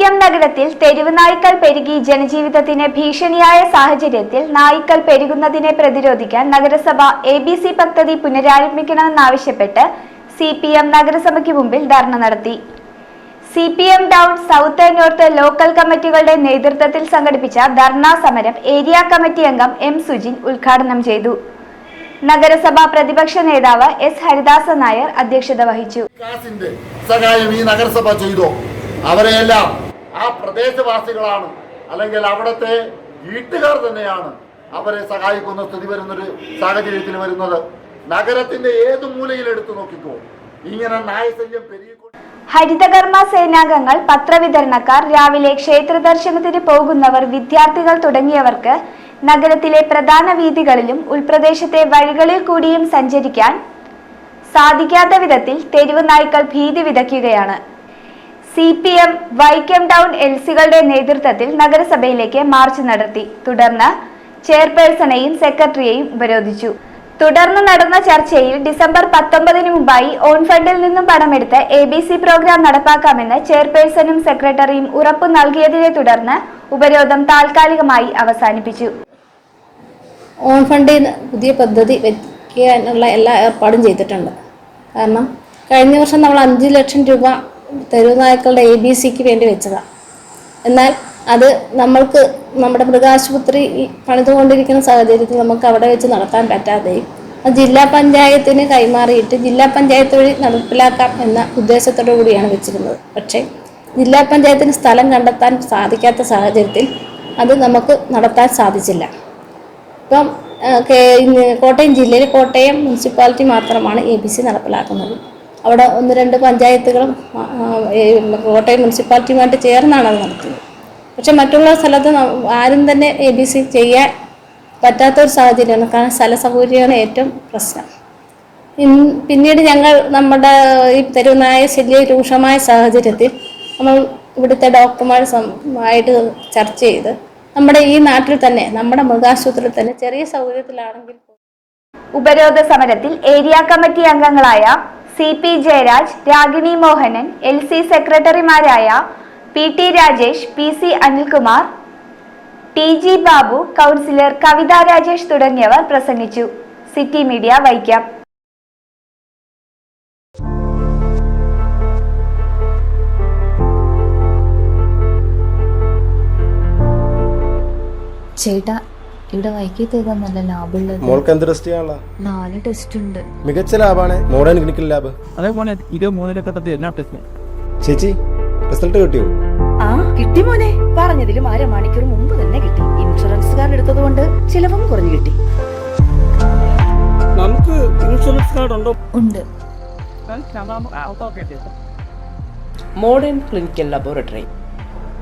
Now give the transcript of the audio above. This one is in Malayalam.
വൈക്കം നഗരത്തിൽ തെരുവ് നായ്ക്കൾ പെരുകി ജനജീവിതത്തിന് ഭീഷണിയായ സാഹചര്യത്തിൽ നായ്ക്കൾ പെരുകുന്നതിനെ പ്രതിരോധിക്കാൻ നഗരസഭ എ ബി സി പദ്ധതി പുനരാരംഭിക്കണമെന്നാവശ്യപ്പെട്ട് സി പി എം നഗരസഭയ്ക്ക് മുമ്പിൽ ധർണ നടത്തി. C P M town south and north local കമ്മിറ്റികളുടെ നേതൃത്വത്തിൽ സംഘടിപ്പിച്ച ധർണാ സമരം ഏരിയ കമ്മിറ്റി അംഗം എം സുജിൻ ഉദ്ഘാടനം ചെയ്തു. നഗരസഭാ പ്രതിപക്ഷ നേതാവ് എസ് ഹരിദാസ നായർ അധ്യക്ഷത വഹിച്ചു. സഹായം ഈ നഗരസഭ ചെയ്തോ? അവരെയെല്ലാം ആ പ്രദേശവാസികളാണ്. അല്ലെങ്കിൽ അവിടുത്തെ വീട്ടുകാർ തന്നെയാണ് അവരെ സഹായിക്കുന്ന സ്ഥിതി വരുന്നൊരു സാഹചര്യത്തിൽ വരുന്നത്. നഗരത്തിന്റെ ഏത് മൂലയിൽ എടുത്തു നോക്കിക്കോ. ഇങ്ങനെ നായശല്യം പെരുകിക്കൊണ്ട് ഹരിതകർമ്മ സേനാംഗങ്ങൾ പത്രവിതരണക്കാർ രാവിലെ ക്ഷേത്ര ദർശനത്തിന് പോകുന്നവർ വിദ്യാർത്ഥികൾ തുടങ്ങിയവർക്ക് നഗരത്തിലെ പ്രധാന വീതികളിലും ഉൾപ്രദേശത്തെ വഴികളിൽ കൂടിയും സഞ്ചരിക്കാൻ സാധിക്കാത്ത വിധത്തിൽ തെരുവ് നായ്ക്കൾ ഭീതി വിതയ്ക്കുകയാണ്. C P M Vaikom town L സികളുടെ നേതൃത്വത്തിൽ നഗരസഭയിലേക്ക് മാർച്ച് നടത്തി. തുടർന്ന് ചെയർപേഴ്സണെയും സെക്രട്ടറിയെയും ഉപരോധിച്ചു. തുടർന്ന് നടന്ന ചർച്ചയിൽ ഡിസംബർ പത്തൊമ്പതിന് മുമ്പായി ഓൺ ഫണ്ടിൽ നിന്നും പണമെടുത്ത് എ ബി സി പ്രോഗ്രാം നടപ്പാക്കാമെന്ന് ചെയർപേഴ്സണും സെക്രട്ടറിയും ഉറപ്പു നൽകിയതിനെ തുടർന്ന് ഉപരോധം താൽക്കാലികമായി അവസാനിപ്പിച്ചു. ഓൺ ഫണ്ടിൽ നിന്ന് പുതിയ പദ്ധതി വയ്ക്കാനുള്ള എല്ലാ ഏർപ്പാടും ചെയ്തിട്ടുണ്ട്. കാരണം കഴിഞ്ഞ വർഷം നമ്മൾ അഞ്ച് ലക്ഷം രൂപ തെരുവ് നായ്ക്കളുടെ എ ബി സിക്ക് വേണ്ടി വെച്ചതാണ് എന്നാൽ അത് നമ്മൾക്ക് നമ്മുടെ മൃഗാശുപത്രി പണിതുകൊണ്ടിരിക്കുന്ന സാഹചര്യത്തിൽ നമുക്ക് അവിടെ വെച്ച് നടത്താൻ പറ്റാതെയും അത് ജില്ലാ പഞ്ചായത്തിന് കൈമാറിയിട്ട് ജില്ലാ പഞ്ചായത്ത് വഴി നടപ്പിലാക്കാം എന്ന ഉദ്ദേശത്തോടു കൂടിയാണ് വെച്ചിരുന്നത്. പക്ഷേ ജില്ലാ പഞ്ചായത്തിന് സ്ഥലം കണ്ടെത്താൻ സാധിക്കാത്ത സാഹചര്യത്തിൽ അത് നമുക്ക് നടത്താൻ സാധിച്ചില്ല. ഇപ്പം കോട്ടയം ജില്ലയിൽ കോട്ടയം മുനിസിപ്പാലിറ്റി മാത്രമാണ് എ ബി സി നടപ്പിലാക്കുന്നത്. അവിടെ ഒന്ന് രണ്ട് പഞ്ചായത്തുകളും കോട്ടയം മുനിസിപ്പാലിറ്റിയുമായിട്ട് ചേർന്നാണ് അത് നടത്തുന്നത് പക്ഷെ മറ്റുള്ള സ്ഥലത്ത് ആരും തന്നെ എ ബി സി ചെയ്യാൻ പറ്റാത്ത ഒരു സാഹചര്യമാണ്. കാരണം സ്ഥല സൗകര്യമാണ് ഏറ്റവും പ്രശ്നം. പിന്നീട് ഞങ്ങൾ നമ്മുടെ ഈ തെരുവുനായ ശല്യ രൂക്ഷമായ സാഹചര്യത്തിൽ നമ്മൾ ഇവിടുത്തെ ഡോക്ടർമാർ ആയിട്ട് ചർച്ച ചെയ്ത് നമ്മുടെ ഈ നാട്ടിൽ തന്നെ നമ്മുടെ മൃഗാശുപത്രിയിൽ തന്നെ ചെറിയ സൗകര്യത്തിലാണെങ്കിൽ ഉപരോധ സമരത്തിൽ ഏരിയ കമ്മിറ്റി അംഗങ്ങളായ C P Jayaraj Ragini Mohanan L C സെക്രട്ടറിമാരായ P T Rajesh P C Anilkumar T G Babu councillor Kavitha Rajesh തുടങ്ങിയവർ പ്രസംഗിച്ചു. City media Vaikom. ചേട്ടാ ഇവിടെ വൈക്കി ഏതാ നല്ല ലാഭമുള്ളത് മോൾക്ക് എന്ത് ടെസ്റ്റ് ചെയ്യാനുള്ള? നാല് ടെസ്റ്റ് ഉണ്ട്. മികച്ച ലാബാണ് മോഡേൺ ക്ലിനിക്കൽ ലാബ് അതേപോലെ ഇരുപത് മൂന്നിലൊക്കെ തട്ടി എന്നാ ടെസ്റ്റ് ചേച്ചി റിസൾട്ട് കിട്ടിയോ? ആ കിട്ടി മോനെ. പറഞ്ഞതിലും അരമണിക്കൂർ മുമ്പ് തന്നെ കിട്ടി. ഇൻഷുറൻസ് കാർഡ് എടുത്തത് കൊണ്ട് ചിലവും കുറഞ്ഞു കിട്ടി. നമുക്ക് ഇൻഷുറൻസ് കാർഡ് ഉണ്ടോ? ഉണ്ട്. Modern clinical laboratory